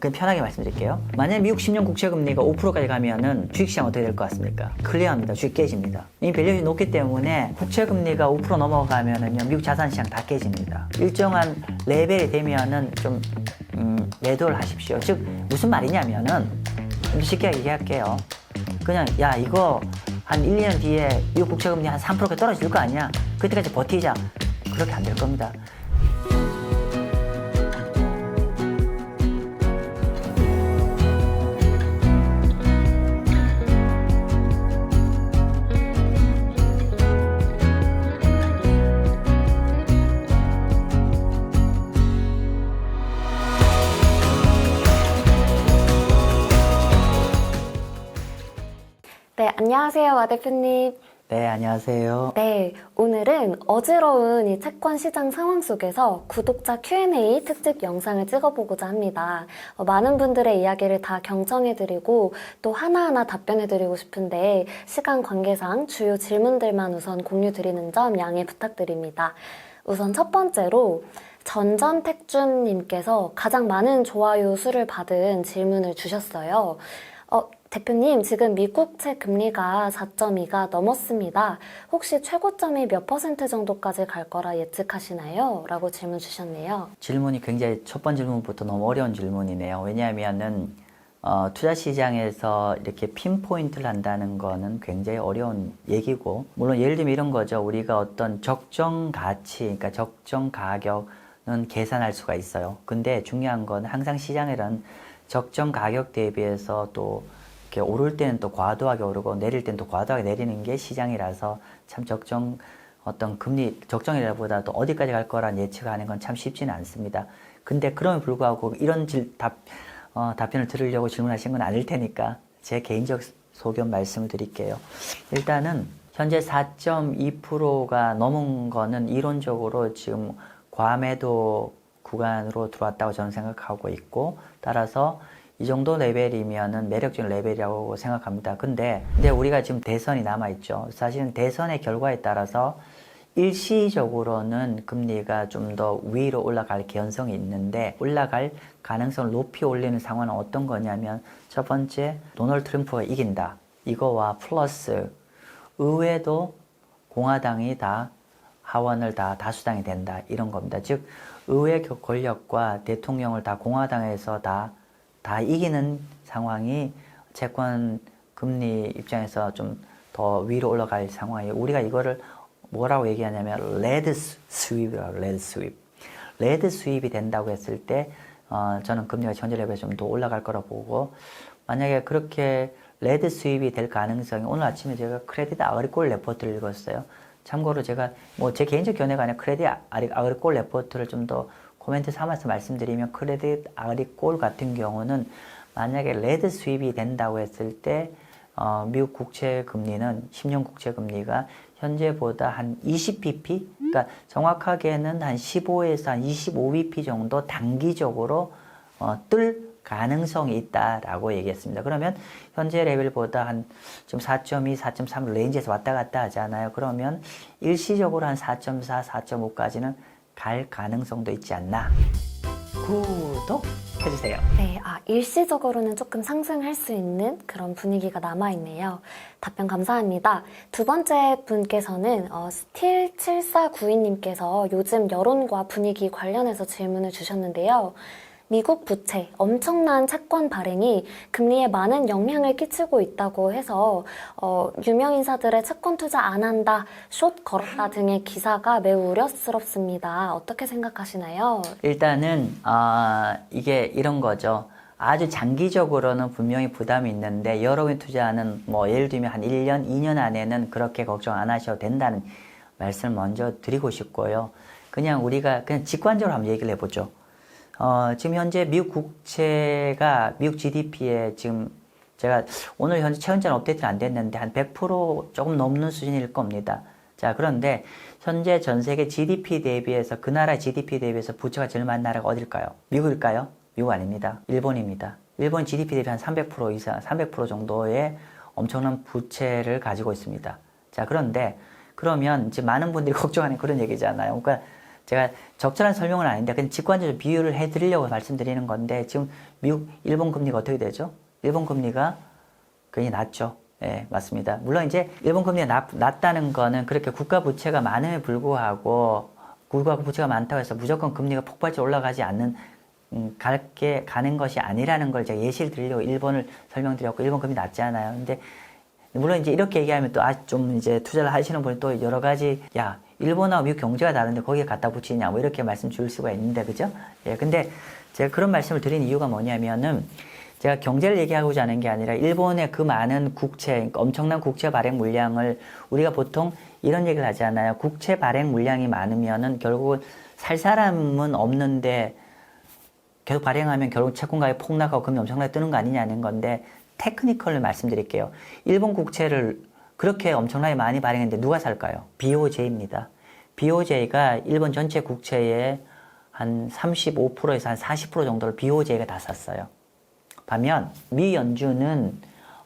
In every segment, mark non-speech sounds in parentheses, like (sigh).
그냥 편하게 말씀드릴게요. 만약 미국 10년 국채 금리가 5%까지 가면은 주식시장 어떻게 될 것 같습니까? 클리어합니다. 주식 깨집니다. 이미 밸류이 높기 때문에 국채 금리가 5% 넘어가면은요 미국 자산시장 다 깨집니다. 일정한 레벨이 되면은 좀 음, 매도를 하십시오. 즉 무슨 말이냐면은 좀 쉽게 얘기할게요. 그냥 야 이거 한 1, 2년 뒤에 미국 국채 금리 한 3%가 떨어질 거 아니야? 그때까지 버티자. 그렇게 안 될 겁니다. 안녕하세요, 와 대표님. 네 안녕하세요. 네, 오늘은 어지러운 이 채권 시장 상황 속에서 구독자 Q&A 특집 영상을 찍어보고자 합니다. 어, 많은 분들의 이야기를 다 경청해드리고 또 하나하나 답변해드리고 싶은데 시간 관계상 주요 질문들만 우선 공유드리는 점 양해 부탁드립니다. 우선 첫 번째로 전전택준님께서 가장 많은 좋아요 수를 받은 질문을 주셨어요. 어, 대표님, 지금 미국채 금리가 4.2가 넘었습니다. 혹시 최고점이 몇 퍼센트 정도까지 갈 거라 예측하시나요? 라고 질문 주셨네요. 질문이 굉장히 첫 번째 질문부터 너무 어려운 질문이네요. 왜냐하면은 어, 투자 시장에서 이렇게 핀포인트를 한다는 거는 굉장히 어려운 얘기고 물론 예를 들면 이런 거죠. 우리가 어떤 적정 가치, 그러니까 적정 가격은 계산할 수가 있어요. 근데 중요한 건 항상 시장에는 적정 가격 대비해서 또 이렇게 오를 때는 또 과도하게 오르고 내릴 때는 또 과도하게 내리는 게 시장이라서 참 적정 어떤 금리 적정이라보다 또 어디까지 갈 거란 예측하는 건 참 쉽지는 않습니다. 근데 그럼에 불구하고 이런 질, 답, 어, 답변을 들으려고 질문하신 건 아닐 테니까 제 개인적 소견 말씀을 드릴게요. 일단은 현재 4.2%가 넘은 거는 이론적으로 지금 과매도 구간으로 들어왔다고 저는 생각하고 있고 따라서 이 정도 레벨이면은 매력적인 레벨이라고 생각합니다. 근데, 근데 우리가 지금 대선이 남아있죠. 사실은 대선의 결과에 따라서 일시적으로는 금리가 좀 더 위로 올라갈 개연성이 있는데 올라갈 가능성을 높이 올리는 상황은 어떤 거냐면 첫 번째 도널드 트럼프가 이긴다. 이거와 플러스 의회도 공화당이 다 하원을 다 다수당이 된다. 이런 겁니다. 즉 의회 권력과 대통령을 다 공화당에서 다, 다 이기는 상황이 채권 금리 입장에서 좀 더 위로 올라갈 상황이에요. 우리가 이거를 뭐라고 얘기하냐면 레드 스윕이라고 레드 스윕. 레드 스윕이 된다고 했을 때 어, 저는 금리가 현재 레벨에 좀 더 올라갈 거라 보고 만약에 그렇게 레드 스윕이 될 가능성이 오늘 아침에 제가 크레딧 아그리콜 레포트를 읽었어요. 참고로 제가 뭐 제 개인적 견해가 아니라 크레딧 아그리콜 레포트를 좀더 코멘트 삼아서 말씀드리면 크레딧 아그리콜 같은 경우는 만약에 레드 수입이 된다고 했을 때 어, 미국 국채 금리는 10년 국채 금리가 현재보다 한 20bp, 그러니까 정확하게는 한 15에서 한 25bp 정도 단기적으로 어, 뜰 가능성이 있다라고 얘기했습니다. 그러면 현재 레벨보다 한 지금 4.2, 4.3 레인지에서 왔다 갔다 하잖아요. 그러면 일시적으로 한 4.4, 4.5까지는 갈 가능성도 있지 않나. 구독 해주세요. 네, 아, 일시적으로는 조금 상승할 수 있는 그런 분위기가 남아있네요. 답변 감사합니다. 두 번째 분께서는, 어, 스틸7492님께서 요즘 여론과 분위기 관련해서 질문을 주셨는데요. 미국 부채, 엄청난 채권 발행이 금리에 많은 영향을 끼치고 있다고 해서, 어, 유명 인사들의 채권 투자 안 한다, 숏 걸었다 등의 기사가 매우 우려스럽습니다. 어떻게 생각하시나요? 일단은 아 이게 이런 거죠. 아주 장기적으로는 분명히 부담이 있는데 여러 개 투자는 뭐 예를 들면 한 1년, 2년 안에는 그렇게 걱정 안 하셔도 된다는 말씀을 먼저 드리고 싶고요. 그냥 우리가 그냥 직관적으로 한번 얘기를 해보죠. 어, 지금 현재 미국 국채가 미국 GDP에 지금 제가 오늘 현재 최근전 업데이트는 안 됐는데 한 100% 조금 넘는 수준일 겁니다. 자, 그런데 현재 전 세계 GDP 대비해서 그 나라 GDP 대비해서 부채가 제일 많은 나라가 어딜까요? 미국일까요? 미국 아닙니다. 일본입니다. 일본 GDP 대비 한 300% 이상, 300% 정도의 엄청난 부채를 가지고 있습니다. 자, 그런데 그러면 이제 많은 분들이 (laughs) 걱정하는 그런 얘기잖아요. 그러니까 제가 적절한 설명은 아닌데 그냥 직관적으로 비유를 해드리려고 말씀드리는 건데 지금 미국, 일본 금리가 어떻게 되죠? 일본 금리가 굉장히 낮죠. 예, 맞습니다. 물론 이제 일본 금리가 낮, 낮다는 거는 그렇게 국가 부채가 많음에 불구하고 국가 부채가 많다고 해서 무조건 금리가 폭발적으로 올라가지 않는 음, 갈게 가는 것이 아니라는 걸 제가 예시를 드리려고 일본을 설명드렸고 일본 금리 낮잖아요. 근데 물론 이제 이렇게 얘기하면 또 아 좀 이제 투자를 하시는 분이 또 여러 가지 야 일본하고 미국 경제가 다른데 거기에 갖다 붙이냐 뭐 이렇게 말씀 줄 수가 있는데 그죠? 예 근데 제가 그런 말씀을 드린 이유가 뭐냐면은 제가 경제를 얘기하고자 하는 게 아니라 일본의 그 많은 국채 그러니까 엄청난 국채 발행 물량을 우리가 보통 이런 얘기를 하잖아요. 국채 발행 물량이 많으면은 결국은 살 사람은 없는데 계속 발행하면 결국 채권 가격이 폭락하고 금리 엄청나게 뜨는 거 아니냐는 건데 테크니컬을 말씀드릴게요. 일본 국채를 그렇게 엄청나게 많이 발행했는데 누가 살까요? BOJ입니다. BOJ가 일본 전체 국채의 한 35%에서 한 40% 정도를 BOJ가 다 샀어요. 반면 미 연준은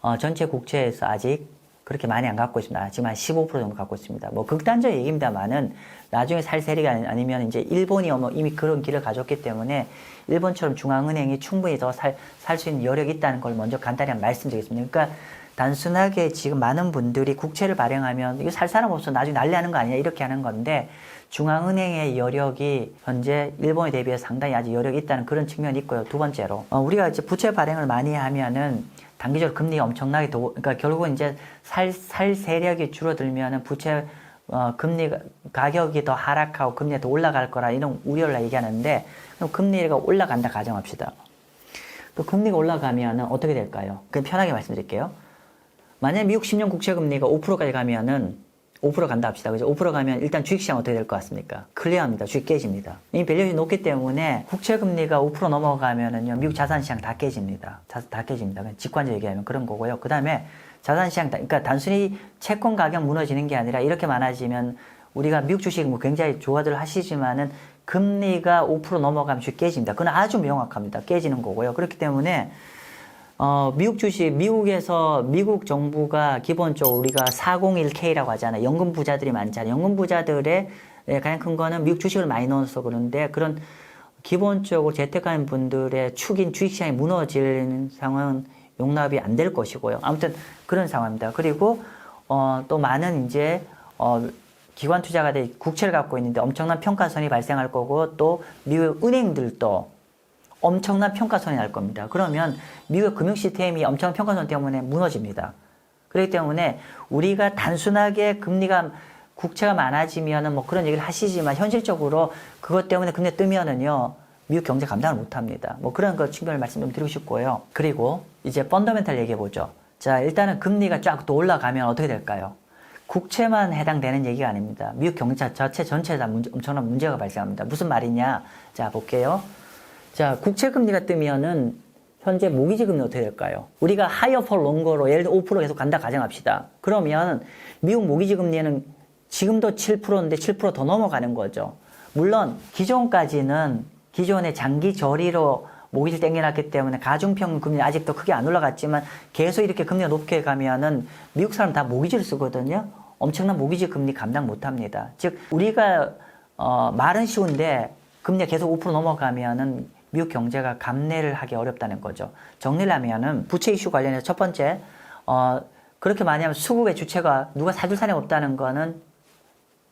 어, 전체 국채에서 아직 그렇게 많이 안 갖고 있습니다. 지금 한 15% 정도 갖고 있습니다. 뭐 극단적 얘기입니다만은 나중에 살 세리가 아니- 아니면 이제 일본이 어머 이미 그런 길을 가졌기 때문에 일본처럼 중앙은행이 충분히 더 살 살 수 있는 여력이 있다는 걸 먼저 간단히 말씀드리겠습니다. 그러니까 단순하게 지금 많은 분들이 국채를 발행하면 이거 살 사람 없어 나중에 난리 나는 거 아니냐 이렇게 하는 건데 중앙은행의 여력이 현재 일본에 대비해서 상당히 아직 여력이 있다는 그런 측면이 있고요. 두 번째로 어, 우리가 이제 부채 발행을 많이 하면은 단기적으로 금리가 엄청나게 더 그러니까 결국은 이제 살 살 세력이 줄어들면은 부채 어, 금리 가격이 더 하락하고 금리가 더 올라갈 거라 이런 우려를 얘기하는데 그럼 금리가 올라간다 가정합시다. 그 금리가 올라가면은 어떻게 될까요? 그냥 편하게 말씀드릴게요. 만약 미국 10년 국채 금리가 5%까지 가면은 5% 간다 합시다. 그죠? 5% 가면 일단 주식시장 어떻게 될 것 같습니까? 클리어합니다. 주식 깨집니다. 이미 밸류이 높기 때문에 국채 금리가 5% 넘어가면은요, 미국 자산시장 다 깨집니다. 다, 다 깨집니다. 직관적으로 얘기하면 그런 거고요. 그 다음에 자산시장, 다- 그러니까 단순히 채권 가격 무너지는 게 아니라 이렇게 많아지면 우리가 미국 주식 뭐 굉장히 좋아들 하시지만은 금리가 5% 넘어가면 주식 깨집니다. 그건 아주 명확합니다. 깨지는 거고요. 그렇기 때문에 어, 미국 주식, 미국에서, 미국 정부가 기본적으로 우리가 401K라고 하잖아요. 연금 부자들이 많잖아요. 연금 부자들의 예, 가장 큰 거는 미국 주식을 많이 넣어서 그런데 그런 기본적으로 재택하는 분들의 축인 주식시장이 무너지는 상황은 용납이 안 될 것이고요. 아무튼 그런 상황입니다. 그리고, 어, 또 많은 이제, 어, 기관 투자가 돼 국채를 갖고 있는데 엄청난 평가선이 발생할 거고 또 미국 은행들도 엄청난 평가선이 날 겁니다. 그러면 미국 금융 시스템이 엄청난 평가선 때문에 무너집니다. 그렇기 때문에 우리가 단순하게 금리가 국채가 많아지면은 뭐 그런 얘기를 하시지만 현실적으로 그것 때문에 금리 뜨면은요 미국 경제 감당을 못 합니다. 뭐 그런 거 측면을 말씀 좀 드리고 싶고요. 그리고 이제 펀더멘탈 얘기해 보죠. 자, 일단은 금리가 쫙 또 올라가면 어떻게 될까요? 국채만 해당되는 얘기가 아닙니다. 미국 경제 자체 전체에 다 문제, 엄청난 문제가 발생합니다. 무슨 말이냐? 자, 볼게요. 자, 국채 금리가 뜨면은 현재 모기지 금리 어떻게 될까요? 우리가 하이어 폴 롱거로 예를 들어 5% 계속 간다 가정합시다. 그러면 미국 모기지 금리는 지금도 7%인데 7%더 넘어가는 거죠. 물론 기존까지는 기존의 장기 저리로 모기지 땡겨놨기 때문에 가중평균 금리 아직도 크게 안 올라갔지만 계속 이렇게 금리가 높게 가면은 미국 사람 다 모기지를 쓰거든요. 엄청난 모기지 금리 감당 못 합니다. 즉, 우리가, 어, 말은 쉬운데 금리가 계속 5% 넘어가면은 미국 경제가 감내를 하기 어렵다는 거죠. 정리를 하면은 부채 이슈 관련해서 첫 번째, 어, 그렇게 많이 하면 수급의 주체가 누가 사줄 사람이 없다는 거는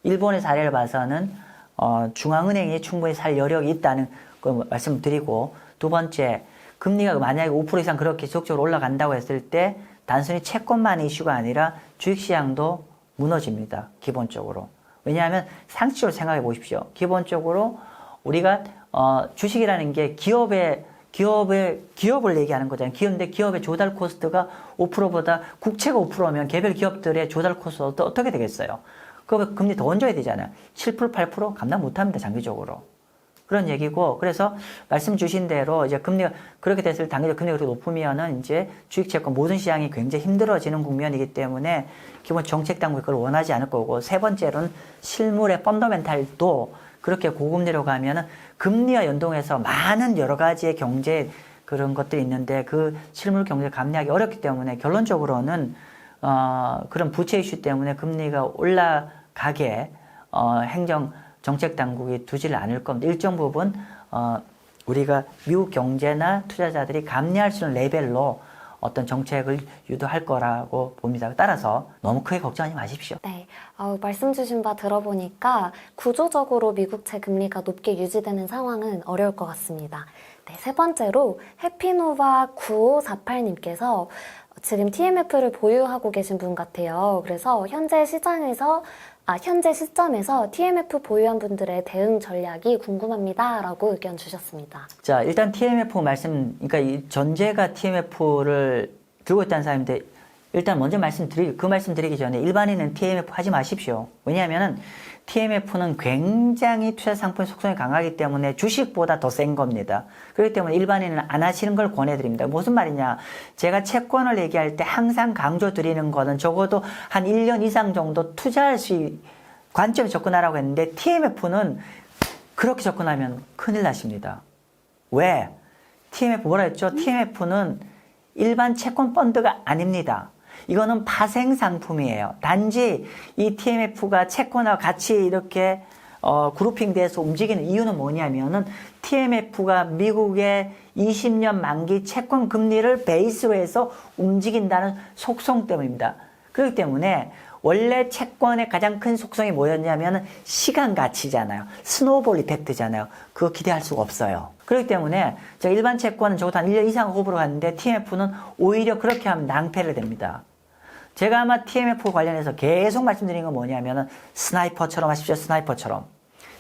일본의 사례를 봐서는 어, 중앙은행이 충분히 살 여력이 있다는 걸 말씀드리고 두 번째 금리가 만약에 5% 이상 그렇게 지속적으로 올라간다고 했을 때 단순히 채권만 이슈가 아니라 주식시장도 무너집니다. 기본적으로. 왜냐하면 상식적으로 생각해 보십시오. 기본적으로 우리가 어, 주식이라는 게 기업의 기업의 기업을 얘기하는 거잖아요. 기업인데 기업의 조달 코스트가 5%보다 국채가 5%면 개별 기업들의 조달 코스트 어떠- 어떻게 되겠어요? 그 금리 더 얹어야 되잖아요. 7% 8% 감당 못 합니다. 장기적으로. 그런 얘기고 그래서 말씀 주신 대로 이제 금리가 그렇게 됐을 때 단기적 금리가 그렇게 높으면은 이제 주식 채권 모든 시장이 굉장히 힘들어지는 국면이기 때문에 기본 정책 당국이 그걸 원하지 않을 거고 세 번째로는 실물의 펀더멘탈도 그렇게 고금리로 가면은 금리와 연동해서 많은 여러 가지의 경제 그런 것들이 있는데 그 실물 경제를 감내하기 어렵기 때문에 결론적으로는 어, 그런 부채 이슈 때문에 금리가 올라가게 어, 행정 정책 당국이 두지를 않을 겁니다. 일정 부분 어, 우리가 미국 경제나 투자자들이 감내할 수 있는 레벨로 어떤 정책을 유도할 거라고 봅니다. 따라서 너무 크게 걱정하지 마십시오. 네, 어, 말씀 주신 바 들어보니까 구조적으로 미국채 금리가 높게 유지되는 상황은 어려울 것 같습니다. 네, 세 번째로 해피노바 9548님께서 지금 TMF를 보유하고 계신 분 같아요. 그래서 현재 시장에서 아, 현재 시점에서 TMF 보유한 분들의 대응 전략이 궁금합니다 라고 의견 주셨습니다. 자, 일단 TMF 말씀, 그러니까 이 전제가 TMF를 들고 있다는 사람인데, 일단 먼저 말씀드리, 그 말씀 드리기 전에 일반인은 TMF 하지 마십시오. 왜냐하면은 TMF는 굉장히 투자 상품 속성이 강하기 때문에 주식보다 더 센 겁니다. 그렇기 때문에 일반인은 안 하시는 걸 권해드립니다. 무슨 말이냐. 제가 채권을 얘기할 때 항상 강조 드리는 거는 적어도 한 1년 이상 정도 투자할 수, 있- 관점에 접근하라고 했는데 TMF는 그렇게 접근하면 큰일 나십니다. 왜? TMF 뭐라 했죠? TMF는 일반 채권 펀드가 아닙니다. 이거는 파생 상품이에요. 단지 이 TMF가 채권과 같이 이렇게 어, 그룹핑돼서 움직이는 이유는 뭐냐면은 TMF가 미국의 20년 만기 채권 금리를 베이스로 해서 움직인다는 속성 때문입니다. 그렇기 때문에 원래 채권의 가장 큰 속성이 뭐였냐면은 시간 가치잖아요. 스노우볼 이펙트잖아요. 그거 기대할 수가 없어요. 그렇기 때문에 제가 일반 채권은 적어도 한 1년 이상 호불호 갔는데 TMF는 오히려 그렇게 하면 낭패를 됩니다. 제가 아마 TMF 관련해서 계속 말씀드린 건 뭐냐면은 스나이퍼처럼 하십시오. 스나이퍼처럼.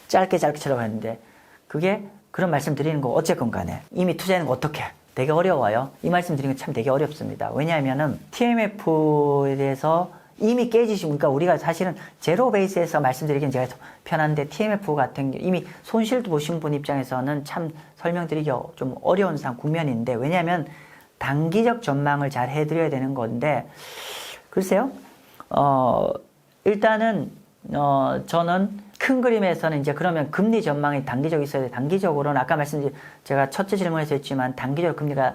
짧게 짧게처럼 했는데 그게 그런 말씀 드리는 거 어쨌건 간에 이미 투자하는 거 어떻게 되게 어려워요. 이 말씀 드리는 거참 되게 어렵습니다. 왜냐하면은 TMF에 대해서 이미 깨지시고 그러니까 우리가 사실은 제로 베이스에서 말씀드리기는 제가 더 편한데 TMF 같은 게 이미 손실도 보신 분 입장에서는 참 설명드리기 좀 어려운 상 국면인데 왜냐하면 단기적 전망을 잘 해드려야 되는 건데 글쎄요. 어, 일단은, 어, 저는 큰 그림에서는 이제 그러면 금리 전망이 단기적 있어야 돼. 단기적으로는 아까 말씀드린 제가 첫째 질문에서 했지만 단기적 금리가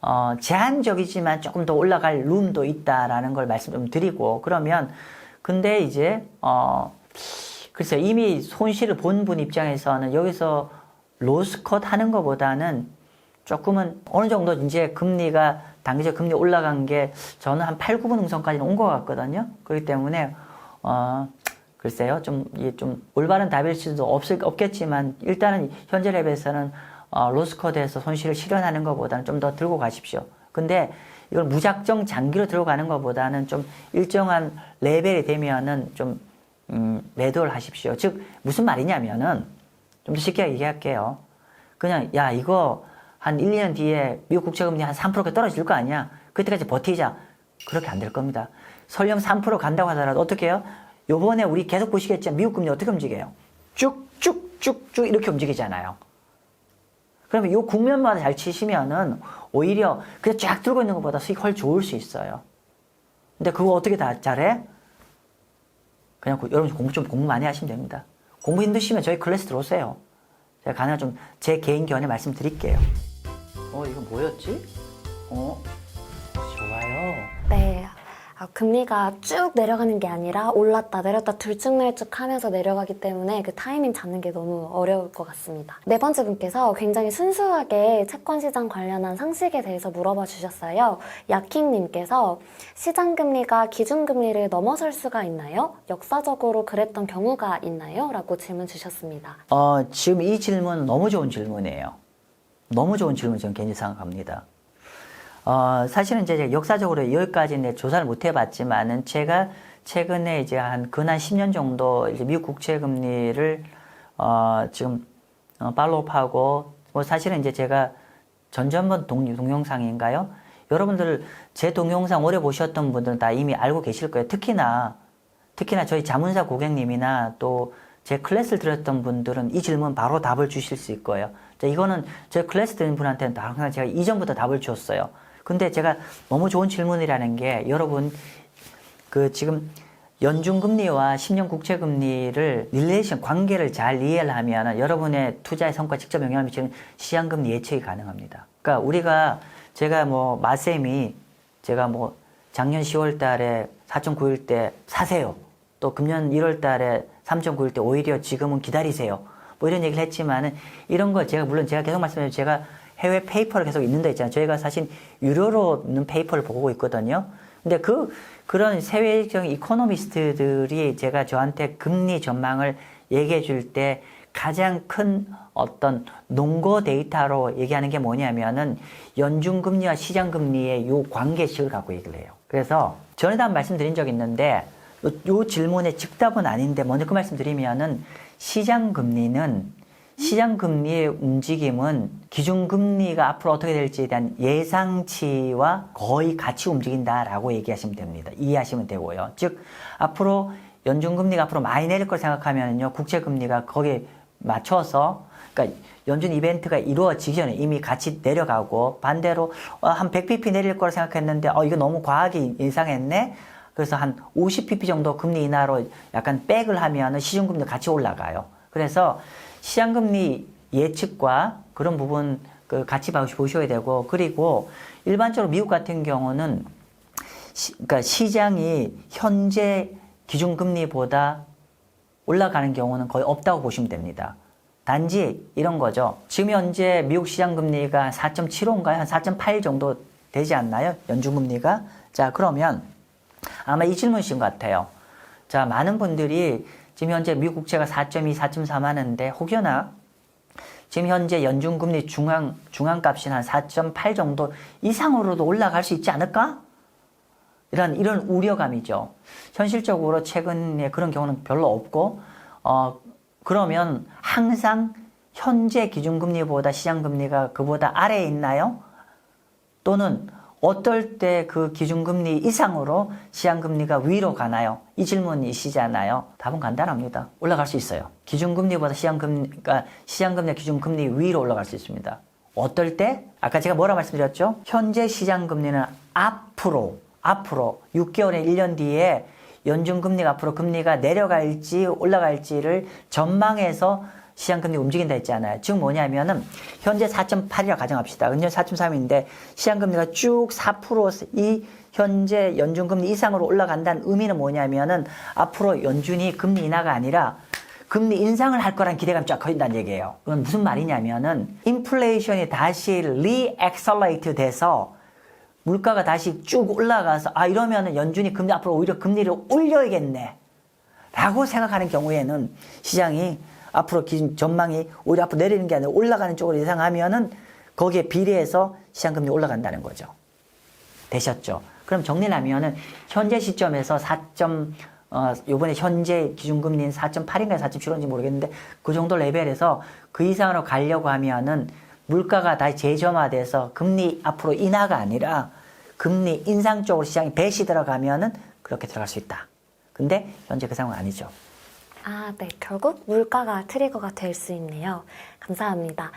어, 제한적이지만 조금 더 올라갈 룸도 있다라는 걸 말씀 좀 드리고 그러면 근데 이제 어 글쎄 이미 손실을 본 분 입장에서는 여기서 로스컷 하는 것보다는 조금은 어느 정도 이제 금리가 단기적 금리 올라간 게 저는 한 8, 9분 응선까지는 온 것 같거든요. 그렇기 때문에 어 글쎄요 좀 이게 좀 올바른 답일 수도 없을 없겠지만 일단은 현재 랩에서는 어, 로스컷에서 손실을 실현하는 것보다는 좀 더 들고 가십시오. 근데 이걸 무작정 장기로 들어가는 것보다는 좀 일정한 레벨이 되면은 좀 음, 매도를 하십시오. 즉 무슨 말이냐면은 좀 더 쉽게 얘기할게요. 그냥 야 이거 한 1, 2년 뒤에 미국 국채금리 한 3%가 떨어질 거 아니야. 그때까지 버티자. 그렇게 안 될 겁니다. 설령 3% 간다고 하더라도 어떻게 해요? 요번에 우리 계속 보시겠지만 미국 금리 어떻게 움직여요? 쭉쭉쭉쭉 이렇게 움직이잖아요. 그러면 요 국면마다 잘 치시면은 오히려 그냥 쫙 들고 있는 것보다 수익 훨 좋을 수 있어요. 근데 그거 어떻게 다 잘해? 그냥 그- 여러분 공부 좀 공부 많이 하시면 됩니다. 공부 힘드시면 저희 클래스 들어오세요. 제가 가능한 좀 제 개인 견해 말씀드릴게요. 어 이거 뭐였지? 어 좋아요. 네. 아, 금리가 쭉 내려가는 게 아니라 올랐다 내렸다 들쭉날쭉 하면서 내려가기 때문에 그 타이밍 잡는 게 너무 어려울 것 같습니다. 네 번째 분께서 굉장히 순수하게 채권 시장 관련한 상식에 대해서 물어봐 주셨어요. 야킹님께서 시장 금리가 기준 금리를 넘어설 수가 있나요? 역사적으로 그랬던 경우가 있나요? 라고 질문 주셨습니다. 어, 지금 이 질문 너무 좋은 질문이에요. 너무 좋은 질문 저는 개인적으로 생각합니다. 어, 사실은 이제 역사적으로 여기까지 내 조사를 못 해봤지만은 제가 최근에 이제 한 근한 10년 정도 이제 미국 국채 금리를 어, 지금 어, 팔로우하고 뭐 사실은 이제 제가 전전번 동, 동영상인가요? 여러분들 제 동영상 오래 보셨던 분들은 다 이미 알고 계실 거예요. 특히나 특히나 저희 자문사 고객님이나 또 제 클래스를 들었던 분들은 이 질문 바로 답을 주실 수 거예요. 자, 이거는 제 클래스 듣는 분한테는 다 항상 제가 이전부터 답을 줬어요. 근데 제가 너무 좋은 질문이라는 게 여러분 그 지금 연준금리와 10년 국채금리를 릴레이션 관계를 잘 이해를 하면 여러분의 투자의 성과에 직접 영향을 미치는 시장금리 예측이 가능합니다. 그러니까 우리가 제가 뭐 마쌤이 제가 뭐 작년 10월 달에 4.9일 때 사세요. 또 금년 1월 달에 3.9일 때 오히려 지금은 기다리세요. 뭐 이런 얘기를 했지만은 이런 거 제가 물론 제가 계속 말씀드린 제가 해외 페이퍼를 계속 읽는 데 있잖아요. 저희가 사실 유료로 있는 페이퍼를 보고 있거든요. 근데 그 그런 세계적인 이코노미스트들이 제가 저한테 금리 전망을 얘기해 줄 때 가장 큰 어떤 농고 데이터로 얘기하는 게 뭐냐면은 연준 금리와 시장 금리의 요 관계식을 갖고 얘기를 해요. 그래서 전에도 한 말씀드린 적 있는데 요, 요 질문의 즉답은 아닌데 먼저 그 말씀 드리면은 시장 금리는 시장 금리의 움직임은 기준 금리가 앞으로 어떻게 될지에 대한 예상치와 거의 같이 움직인다라고 얘기하시면 됩니다. 이해하시면 되고요. 즉 앞으로 연준 금리가 앞으로 많이 내릴 걸 생각하면요. 국채 금리가 거기에 맞춰서 그러니까 연준 이벤트가 이루어지기 전에 이미 같이 내려가고 반대로 어, 한 100bp 내릴 걸 생각했는데 어 이거 너무 과하게 예상했네. 그래서 한 50bp 정도 금리 인하로 약간 백을 하면은 시중금리 같이 올라가요. 그래서 시장금리 예측과 그런 부분 그 같이 보셔야 되고 그리고 일반적으로 미국 같은 경우는 시, 그러니까 시장이 현재 기준금리보다 올라가는 경우는 거의 없다고 보시면 됩니다. 단지 이런 거죠. 지금 현재 미국 시장 금리가 4.75인가요? 한 4.8 정도 되지 않나요? 연준 금리가? 자, 그러면 아마 이 질문이신 것 같아요. 자, 많은 분들이 지금 현재 미국 국채가 4.2, 4.3 하는데 혹여나 지금 현재 연준 금리 중앙 중앙값이 한 4.8 정도 이상으로도 올라갈 수 있지 않을까? 이런 이런 우려감이죠. 현실적으로 최근에 그런 경우는 별로 없고 어 그러면 항상 현재 기준금리보다 시장금리가 그보다 아래에 있나요? 또는 어떨 때 그 기준금리 이상으로 시장금리가 위로 가나요? 이 질문이시잖아요. 답은 간단합니다. 올라갈 수 있어요. 기준금리보다 시장금리, 그러니까 시장금리, 기준금리 위로 올라갈 수 있습니다. 어떨 때? 아까 제가 뭐라 말씀드렸죠? 현재 시장금리는 앞으로, 앞으로 6개월에 1년 뒤에 연준금리가 앞으로 금리가 내려갈지 올라갈지를 전망해서 시장 금리 움직인다 했잖아요. 즉 뭐냐면은 현재 4.8이라 가정합시다. 은년 4.3인데 시장 금리가 쭉 4%이 현재 연준 금리 이상으로 올라간다는 의미는 뭐냐면은 앞으로 연준이 금리 인하가 아니라 금리 인상을 할 거란 기대감이 쫙 커진다는 얘기예요. 그건 무슨 말이냐면은 인플레이션이 다시 리액셀레이트 돼서 물가가 다시 쭉 올라가서 아 이러면은 연준이 금리 앞으로 오히려 금리를 올려야겠네. 라고 생각하는 경우에는 시장이 앞으로 기준 전망이 오히려 앞으로 내리는 게 아니라 올라가는 쪽으로 예상하면은 거기에 비례해서 시장금리 올라간다는 거죠. 되셨죠? 그럼 정리를 하면은 현재 시점에서 4. 어, 요번에 현재 기준금리는 4.8인가 4.75인지 모르겠는데 그 정도 레벨에서 그 이상으로 가려고 하면은 물가가 다시 재점화돼서 금리 앞으로 인하가 아니라 금리 인상 쪽으로 시장이 배시 들어가면은 그렇게 들어갈 수 있다. 근데 현재 그 상황은 아니죠. 아, 네. 결국 물가가 트리거가 될 수 있네요. 감사합니다.